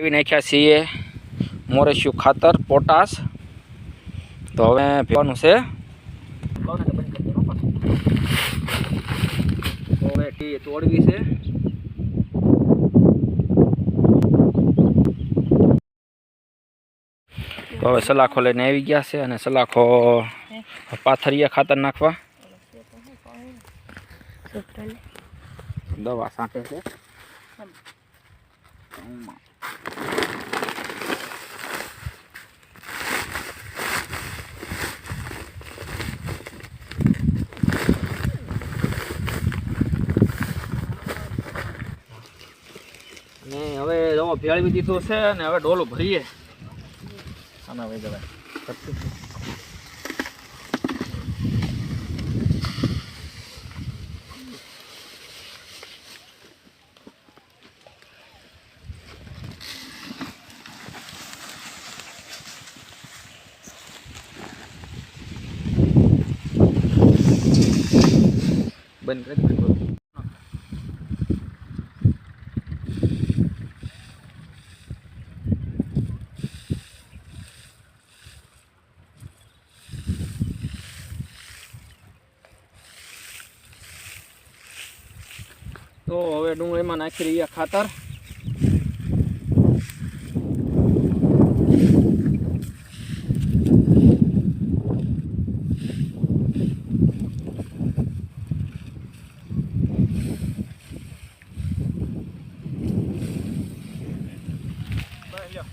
એવી નાખ્યા છીએ મોરેશિયું ખાતર, પોટાશ. તો હવે પીવાનું છે. હવે ટી તોડવી છે. તો હવે સલાખો લઈને આવી ગયા છે અને સલાખો પાથરિયા ખાતર નાખવા. દવા સાંટે છે. હવે ભેળવી દીધું છે ને હવે ડોલું ભરીએ. આના જવાય. બંધ કરી નાખો. તો હવે ડુંગળીમાં નાખી રહ્યા ખાતર Ja.